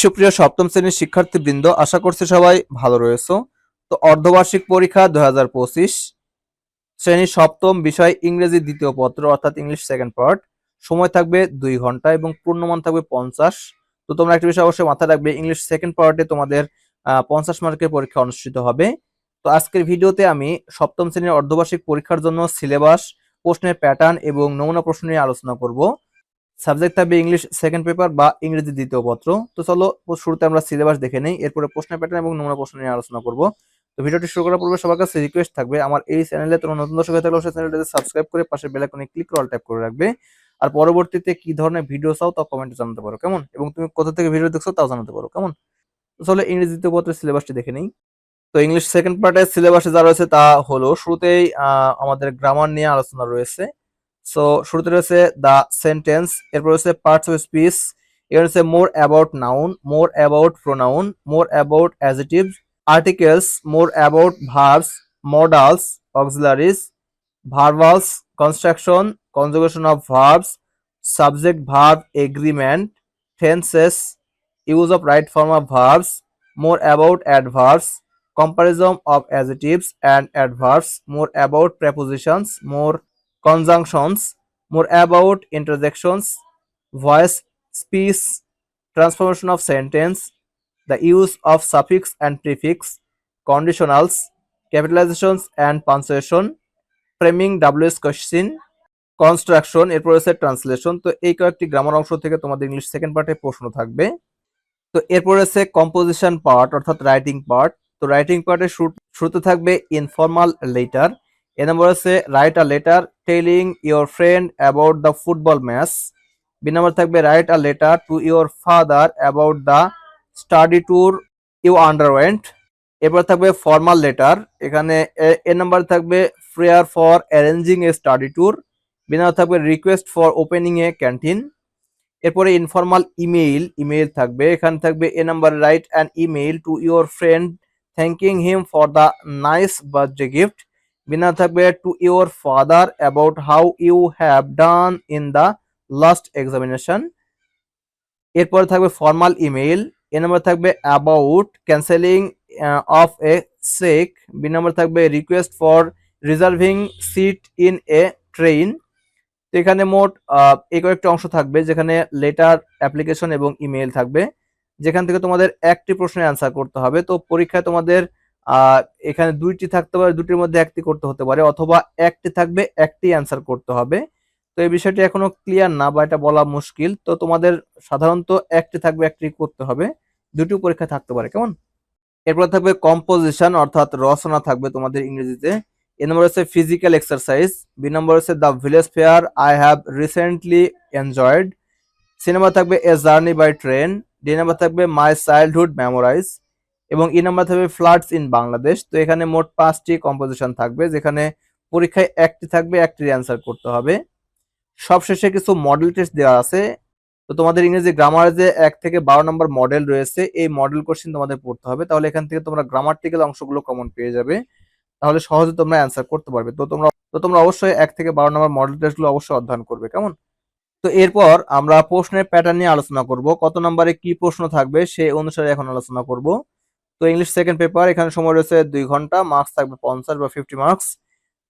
সুপ্রিয় সপ্তম শ্রেণির শিক্ষার্থীবৃন্দ, আশা করছি সবাই ভালো রয়েছে। তো অর্ধবার্ষিক পরীক্ষা দু হাজার পঁচিশ শ্রেণি সপ্তম বিষয় ইংরেজি দ্বিতীয় পত্র, অর্থাৎ ইংলিশ সেকেন্ড পার্ট। সময় থাকবে দুই ঘণ্টা এবং পূর্ণমান থাকবে পঞ্চাশ। তো তোমরা একটা বিষয় অবশ্যই মাথায় রাখবে, ইংলিশ সেকেন্ড পার্টে তোমাদের পঞ্চাশ মার্কের পরীক্ষা অনুষ্ঠিত হবে। তো আজকের ভিডিওতে আমি সপ্তম শ্রেণির অর্ধবার্ষিক পরীক্ষার জন্য সিলেবাস, প্রশ্নের প্যাটার্ন এবং নমুনা প্রশ্ন নিয়ে আলোচনা করব। সাবজেক্ট থাকবে ইংলিশ সেকেন্ড পেপার বা ইংরেজি দ্বিতীয় পত্র। তো চলো, শুরুতে আমরা সিলেবাস দেখে নেই, এরপরে প্রশ্নের প্যাটার্ন এবং নমুনা প্রশ্ন নিয়ে আলোচনা করব। তো ভিডিওটি শুরু করার পূর্বে সবার কাছে রিকোয়েস্ট থাকবে, আমার এই চ্যানেলে তোমরা নতুন দর্শক হয়ে থাকলে চ্যানেলটাতে সাবস্ক্রাইব করে পাশে বেল আইকনে ক্লিক করে অল করে রাখবে। আর পরবর্তীতে কি ধরনের ভিডিও চাও তা কমেন্টে জানাতে পারো, কেমন? এবং তুমি কোথা থেকে ভিডিও দেখছ তাও জানাতে পারো, কেমন? চলো, ইংরেজি দ্বিতীয় পত্রের সিলেবাসটি দেখে নেই। তো ইংলিশ সেকেন্ড পার্টের সিলেবাসে যা রয়েছে তা হলো, শুরুতেই আমাদের গ্রামার নিয়ে আলোচনা রয়েছে। সো শুরুতে রয়েছে দ্য সেন্টেন্স এরপর রয়েছে পার্টস অফ স্পিচ এর রয়েছে more about noun more about pronoun more about adjective articles more about verbs modals auxiliaries verbals construction conjugation of verbs subject verb agreement tenses use of right form of verbs more about adverbs comparison of adjectives and adverbs, more about prepositions, more conjunctions more about interjections voice speech transformation of sentence the use of suffix and prefix conditionals capitalizations and punctuation framing ws question construction এরপর হচ্ছে translation তো এই কয়েকটি grammar অংশ থেকে তোমাদের English second পার্টে প্রশ্ন থাকবে তো এরপর আছে কম্পোজিশন পার্ট অর্থাৎ রাইটিং পার্ট তো রাইটিং পার্টে শুরুতে থাকবে ইনফর্মাল লেটার এ নম্বর আছে write a letter telling your friend about the football match B number থাকবে write a letter to your father about the study tour you underwent এরপর থাকবে formal letter এখানে A- number থাকবে prayer for arranging a study tour B number থাকবে request for opening a canteen এরপরে informal email email থাকবে। এখানে থাকবে, A number write an email to your friend thanking him for the nice birthday gift বিনা থাকবে to your father about how you have done in the last examination এরপরে থাকবে formal email A number থাকবে about cancelling of a cheque B number থাকবে request for reserving seat in a train তো এখানে মোট এই কয়েকটা অংশ থাকবে যেখানে লেটার অ্যাপ্লিকেশন এবং ইমেইল থাকবে। যেখান থেকে তোমাদের একটি প্রশ্নের অ্যান্সার করতে হবে। তো পরীক্ষায় তোমাদের এখানে দুইটি থাকতে পারে, দুটির মধ্যে একটি করতে হতে পারে, অথবা একটি থাকবে, একটি অ্যান্সার করতে হবে। তো এই বিষয়টি এখনও ক্লিয়ার না, বা এটা বলা মুশকিল। তো তোমাদের সাধারণত একটি থাকবে, একটি করতে হবে। দুটি পরীক্ষা থাকতে পারে, কেমন? এরপর থাকবে কম্পোজিশন অর্থাৎ রচনা থাকবে তোমাদের ইংরেজিতে। এ নম্বর হচ্ছে ফিজিক্যাল এক্সারসাইজ বি নম্বর হচ্ছে the village fair I have recently enjoyed C number থাকবে a journey by train D number থাকবে মাই চাইল্ডহুড মেমোরাইজ এবং ই নাম্বার থাকবে ফ্লাডস ইন বাংলাদেশ তো এখানে মোট পাঁচটি কম্পোজিশন থাকবে, যেখানে পরীক্ষায় একটি থাকবে একটি অ্যান্সার করতে হবে। সবশেষে কিছু মডেল টেস্ট দেওয়া আছে। তো তোমাদের ইংরেজি গ্রামার যে এক থেকে বারো নম্বর মডেল রয়েছে, এই মডেল কোশ্চেন তোমাদের পড়তে হবে। তাহলে এখান থেকে তোমরা গ্রামার্টিক্যাল অংশগুলো কমন পেয়ে যাবে। তাহলে সহজে তোমরা অ্যান্সার করতে পারবে। তো তোমরা তো তোমরা অবশ্যই এক থেকে বারো নম্বর মডেল টেস্টগুলো অবশ্যই অধ্যয়ন করবে। কেমন? তো এরপর আমরা প্রশ্নের প্যাটার্ন নিয়ে আলোচনা করব। কত নম্বরে কি প্রশ্ন থাকবে, সেই অনুসারে এখন আলোচনা করব। তো ইংলিশ সেকেন্ড পেপার এখানে সময় রয়েছে দুই ঘণ্টা মার্কস থাকবে পঞ্চাশ বা ফিফটি মার্কস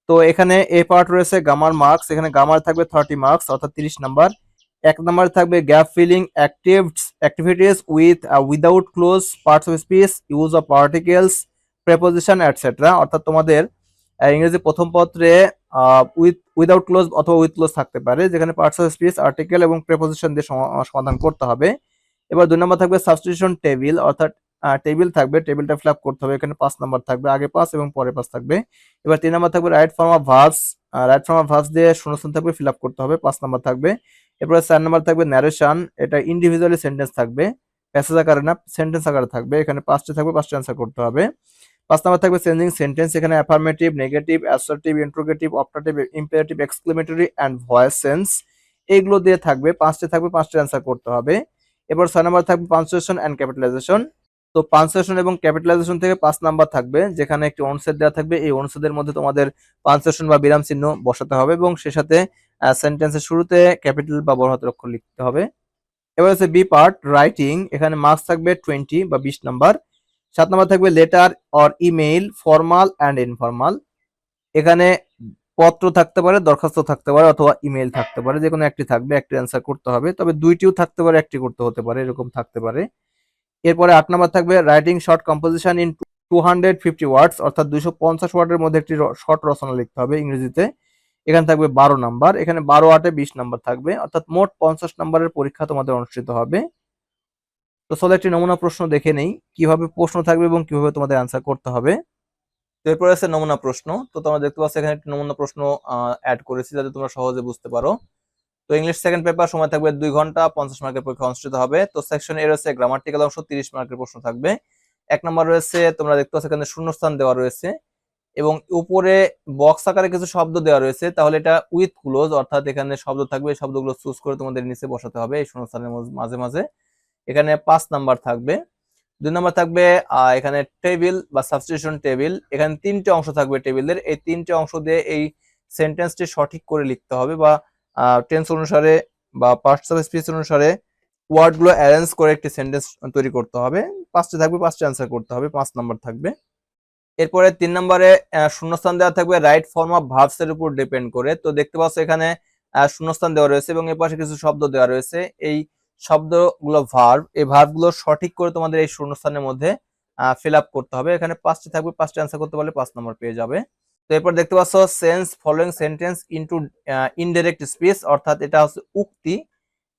তো এখানে এ পার্ট রয়েছে গামার মার্কস এখানে গামার থাকবে থার্টি মার্কস অর্থাৎ তিরিশ নাম্বার এক নাম্বার থাকবে gap filling actives activities with without clues parts of speech use of particles preposition etcetera অর্থাৎ তোমাদের ইংরেজি প্রথম পত্রে উইথ উইদাউট ক্লোজ অথবা উইথ ক্লোজ থাকতে পারে, যেখানে পার্টস অফ স্পিচ আর্টিকেল এবং প্রেপোজিশন দিয়ে সমা- সমাধান করতে হবে। এবার দুই নম্বর থাকবে সাবস্টিটিউশন টেবিল অর্থাৎ টেবিল থাকবে টেবিলটা ফিল আপ করতে হবে, এখানে পাঁচ নাম্বার থাকবে, আগে পাঁচ এবং পরে পাঁচ থাকবে। এবার তিন নাম্বার থাকবে right form of verbs right form of verbs দিয়ে শূন্যস্থান থাকবে ফিল করতে হবে, পাঁচ নাম্বার থাকবে। এরপরে চার নাম্বার থাকবে ন্যারেশন এটা ইন্ডিভিজুয়ালি সেন্টেন্স থাকবে প্যাসেজ আকারে না সেন্টেন্স আকারে থাকবে, এখানে পাঁচটা থাকবে, পাঁচটা অ্যান্সার করতে হবে। পাঁচ নাম্বার থাকবে চেঞ্জিং সেন্টেন্স এখানে affirmative negative assertive interrogative optative imperative exclamatory and voice sense এইগুলো দিয়ে থাকবে, পাঁচটা থাকবে, পাঁচটা অ্যান্সার করতে হবে। এবার ছয় নাম্বার থাকবে পাঞ্চুয়েশন অ্যান্ড ক্যাপিটালাইজেশন তো পাঞ্চুয়েশন এবং ক্যাপিটালাইজেশন থেকে পাঁচ নাম্বার থাকবে, যেখানে একটি অনুচ্ছেদ দেওয়া থাকবে। এই অনুচ্ছেদের মধ্যে তোমাদের পানসেশন বা বিরাম চিহ্ন বসাতে হবে এবং সে সাথে সেন্টেন্সের শুরুতে ক্যাপিটাল বা বড় হাতের অক্ষর লিখতে হবে। এবার হচ্ছে বি পার্ট রাইটিং এখানে মার্কস থাকবে টোয়েন্টি বা বিশ নাম্বার। সাত নাম্বার থাকবে letter or email formal and informal এখানে পত্র থাকতে পারে, দরখাস্ত থাকতে পারে অথবা ইমেল থাকতে পারে যে কোনো একটি থাকবে, একটি অ্যান্সার করতে হবে। তবে দুইটিও থাকতে পারে, একটি করতে হতে পারে, এরকম থাকতে পারে। এরপরে আট নাম্বার থাকবে writing short composition in two hundred fifty words অর্থাৎ দুশো পঞ্চাশ ওয়ার্ডের মধ্যে একটি শর্ট রচনা লিখতে হবে ইংরেজিতে। এখানে থাকবে বারো নাম্বার, এখানে বারো আটে বিশ নাম্বার থাকবে, অর্থাৎ মোট পঞ্চাশ নাম্বারের পরীক্ষা তোমাদের অনুষ্ঠিত হবে। তো চলো একটি নমুনা প্রশ্ন দেখে নেই, কীভাবে প্রশ্ন থাকবে এবং কীভাবে তোমাদের অ্যান্সার করতে হবে। এরপরে আছে নমুনা প্রশ্ন, তো তোমরা দেখতে পাচ্ছ এখানে একটি নমুনা প্রশ্ন অ্যাড করেছি, যাতে তোমরা সহজে বুঝতে পারো। তো ইংলিশ সেকেন্ড পেপার সময় থাকবে দুই ঘণ্টা, পঞ্চাশ মার্কের পরীক্ষা অনুষ্ঠিত হবে। তো সেকশন এ রয়েছে গ্রামাটিক্যাল অংশ, তিরিশ মার্কের প্রশ্ন থাকবে। এক নম্বর রয়েছে, তোমরা দেখতে পাচ্ছ এখানে শূন্যস্থান দেওয়া রয়েছে এবং উপরে বক্স আকারে কিছু শব্দ দেওয়া রয়েছে। তাহলে এটা উইথ ক্লোজ অর্থাৎ এখানে শব্দ থাকবে শব্দগুলো চুজ করে তোমাদের নিচে বসাতে হবে এই শূন্যস্থানের মাঝে মাঝে। এখানে পাঁচ নাম্বার থাকবে। দুই নাম্বার থাকবে এখানে টেবিল বা সাবস্টিটিউশন টেবিল এখানে তিনটে অংশ থাকবে টেবিলের এই তিনটে অংশ দিয়ে এই সেন্টেন্সটি সঠিক করে লিখতে হবে বা টেন্স অনুসারে বা পার্টস অফ স্পিচ অনুসারে ওয়ার্ডগুলো অ্যারেঞ্জ করে একটি সেন্টেন্স তৈরি করতে হবে। পাঁচটি থাকবে, পাঁচটি অ্যান্সার করতে হবে, পাঁচ নাম্বার থাকবে। এরপরে তিন নম্বরে শূন্যস্থান দেওয়া থাকবে রাইট ফর্ম অফ ভার্বস এর উপর ডিপেন্ড করে। তো দেখতে পাচ্ছ এখানে শূন্যস্থান দেওয়া রয়েছে এবং এর পাশে কিছু শব্দ দেওয়া রয়েছে। এই শব্দগুলো ভার্ব এই ভার্বগুলো সঠিক করে তোমাদের এই শূন্যস্থানের মধ্যে ফিল আপ করতে হবে। এখানে পাঁচটি থাকবে, পাঁচটি অ্যান্সার করতে পারলে পাঁচ নম্বর পেয়ে যাবে। তো এরপর দেখতে পাচ্ছ sense following sentence into indirect speech অর্থাৎ এটা হচ্ছে উক্তি।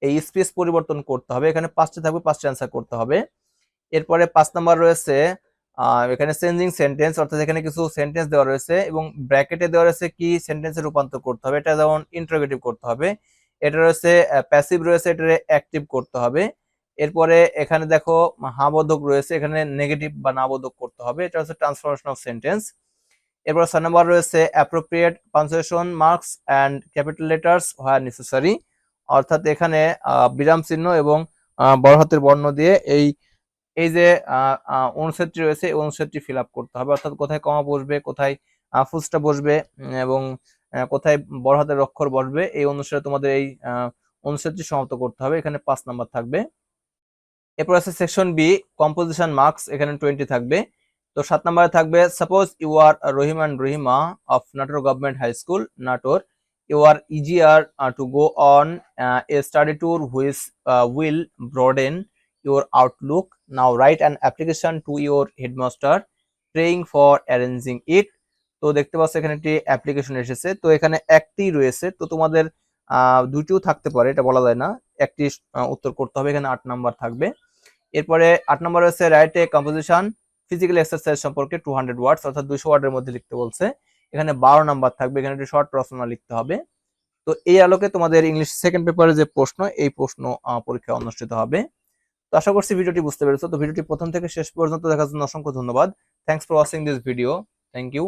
এই স্পিচ পরিবর্তন করতে হবে। এখানে পাঁচটা থাকবে, পাঁচটা অ্যান্সার করতে হবে। এরপরে পাঁচ নাম্বার রয়েছে এখানে চেঞ্জিং সেন্টেন্স অর্থাৎ এখানে কিছু সেন্টেন্স দেওয়া রয়েছে এবং ব্র্যাকেটে দেওয়া রয়েছে কি সেন্টেন্সে রূপান্তর করতে হবে। এটা যেমন ইন্টারোগেটিভ করতে হবে। এটা রয়েছে প্যাসিভ রয়েছে, এটা অ্যাক্টিভ করতে হবে। এরপরে এখানে দেখো হাবোধক রয়েছে, এখানে নেগেটিভ বা নাবোধক করতে হবে। এটা হচ্ছে ট্রান্সফরমেশন অফ সেন্টেন্স এরপর ছয় নাম্বার রয়েছে appropriate punctuation marks and capital letters where necessary অর্থাৎ এখানে বিরাম চিহ্ন এবং বড় হাতের বর্ণ দিয়ে এই এই যে অনুচ্ছেদটি রয়েছে, এই অনুচ্ছেদটি ফিল করতে হবে। অর্থাৎ কোথায় কমা বসবে, কোথায় ফুলস্টা বসবে এবং কোথায় বড় হাতের অক্ষর বসবে, এই অনুসারে তোমাদের এই অনুচ্ছেদটি সমাপ্ত করতে হবে। এখানে পাঁচ নাম্বার থাকবে। এরপর আছে সেকশন বি কম্পোজিশন মার্কস এখানে টোয়েন্টি থাকবে। তো সাত নম্বরে থাকবে suppose you are Rahim and Rahima of Natore government high school Natore you are eager to go on a study tour which will broaden your outlook now write an application to your headmaster praying for arranging it তো দেখতে পাচ্ছ এখানে একটি application এসেছে। তো এখানে একটি রয়েছে। তো তোমাদের দুটিও থাকতে পারে, এটা বলা যায় না। একটি উত্তর করতে হবে। এখানে আট নাম্বার থাকবে। এরপরে আট নাম্বার রয়েছে write a composition physical exercise সম্পর্কে টু হান্ড্রেড ওয়ার্ডস অর্থাৎ দুশো ওয়ার্ডের মধ্যে লিখতে বলছে। এখানে বারো নাম্বার থাকবে, এখানে একটি শর্ট প্রশ্ন লিখতে হবে। তো এই আলোকে তোমাদের ইংলিশ সেকেন্ড পেপারে যে প্রশ্ন, এই প্রশ্ন পরীক্ষা অনুষ্ঠিত হবে। তো আশা করছি ভিডিওটি বুঝতে পেরেছ। তো ভিডিওটি প্রথম থেকে শেষ পর্যন্ত দেখার জন্য অসংখ্য ধন্যবাদ। Thanks for watching this video thank you